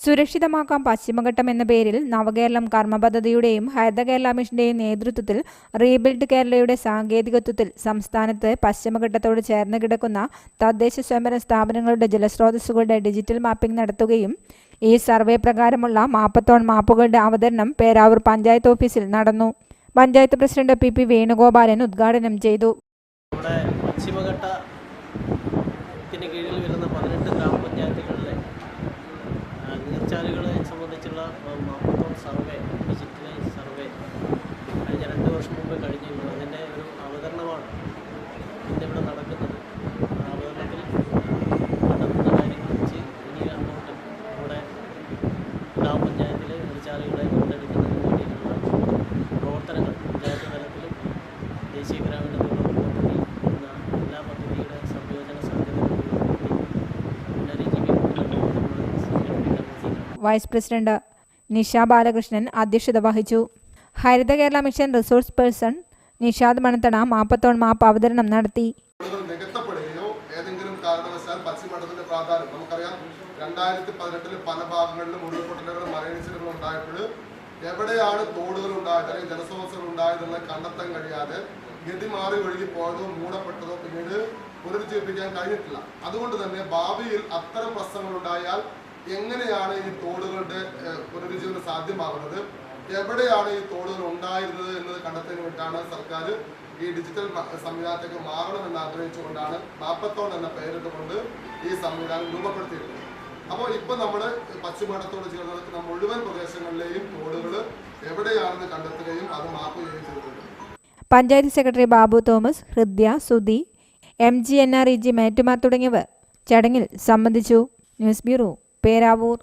സുരക്ഷിതമാക്കാം പശ്ചിമഘട്ടം എന്ന പേരിൽ നവകേരളം കർമ്മ പദ്ധതിയുടെയും ഹരിത കേരള മിഷന്റെയും നേതൃത്വത്തിൽ റീബിൽഡ് കേരളയുടെ സാങ്കേതികത്വത്തിൽ സംസ്ഥാനത്ത് പശ്ചിമഘട്ടത്തോട് ചേർന്ന് കിടക്കുന്ന തദ്ദേശ സ്വയംഭരണ സ്ഥാപനങ്ങളുടെ ജലസ്രോതസ്സുകളുടെ ഡിജിറ്റൽ മാപ്പിംഗ് നടത്തുകയും ഈ സർവേ പ്രകാരമുള്ള മാപ്പത്തോൺ മാപ്പുകളുടെ അവതരണം പേരാവൂർ പഞ്ചായത്ത് ഓഫീസിൽ നടന്നു. Panchayat president P P Venugopalan ഉദ്ഘാടനം ചെയ്തു. നമ്മുടെ പശ്ചിമഘട്ടത്തിന് കീഴിൽ വരുന്ന നീർച്ചാലുകളെ സംബന്ധിച്ചുള്ള മാപ്പത്തോൺ സർവേ ഡിജിറ്റലൈസ് സർവേ കഴിഞ്ഞ രണ്ട് വർഷം മുമ്പ് കഴിഞ്ഞിരുന്നു. അതിന്റെ ഒരു അവതരണമാണ് ഇന്നിവിടെ നടക്കുന്നത്. ആ അവതരണത്തിൽ നടക്കുന്ന കാര്യങ്ങൾ വെച്ച് ഇനി അങ്ങോട്ട് നമ്മുടെ ഗ്രാമപഞ്ചായത്തിൽ തൊഴിലാളികളെ വീണ്ടെടുക്കുന്നതിന് വൈസ് പ്രസിഡന്റ് നിഷ ബാലകൃഷ്ണൻ അധ്യക്ഷത വഹിച്ചു. Haritha Kerala mission resource person Nishad Manathana mapathon map അവതരണം നടത്തി. ഏതെങ്കിലും കാരണവശാൽ പ്രാധാന്യം നമുക്കറിയാം പല ഭാഗങ്ങളിലും എവിടെയാണ് തോടുകൾ ഉണ്ടായത് അല്ലെങ്കിൽ ജലസ്രോതസ്സുകൾ ഉണ്ടായതെന്ന് കണ്ടെത്താൻ കഴിയാതെ ഗതി മാറി ഒഴുകി പോയതോ മൂടപ്പെട്ടതോ പിന്നീട് പുനരുജ്ജീവിപ്പിക്കാൻ കഴിഞ്ഞിട്ടില്ല. അതുകൊണ്ട് തന്നെ ഭാവിയിൽ അത്തരം പ്രശ്നങ്ങൾ ഉണ്ടായാൽ എങ്ങനെയാണ് ഈ തോടുകളുടെ പുനരുജ്ജീവനം സാധ്യമാകുന്നത്? എവിടെയാണ് ഈ തോടുകൾ ഉണ്ടായിരുന്നത് എന്നത് കണ്ടെത്തുന്നതിന് വേണ്ടിയിട്ടാണ് സർക്കാർ ഈ ഡിജിറ്റൽ സംവിധാനത്തേക്ക് മാറണമെന്ന് ആഗ്രഹിച്ചുകൊണ്ടാണ് മാപ്പത്തോൺ എന്ന പേരിട്ടുകൊണ്ട് ഈ സംവിധാനം രൂപപ്പെടുത്തിയിട്ടുള്ളത്. അപ്പോൾ ഇപ്പോൾ നമ്മൾ പശ്ചിമഘട്ടത്തോട് ചേർന്ന് നിൽക്കുന്ന മുഴുവൻ പ്രദേശങ്ങളിലെയും തോടുകൾ എവിടെയാണെന്ന് കണ്ടെത്തുകയും അത് മാപ്പ് ചെയ്യുകയും ചെയ്തിട്ടുണ്ട്. Panchayat secretary Babu Thomas Hridya Sudhi M G N R E G മേറ്റുമാർ തുടങ്ങിയവർ ചടങ്ങിൽ സംബന്ധിച്ചു. News bureau Peravoor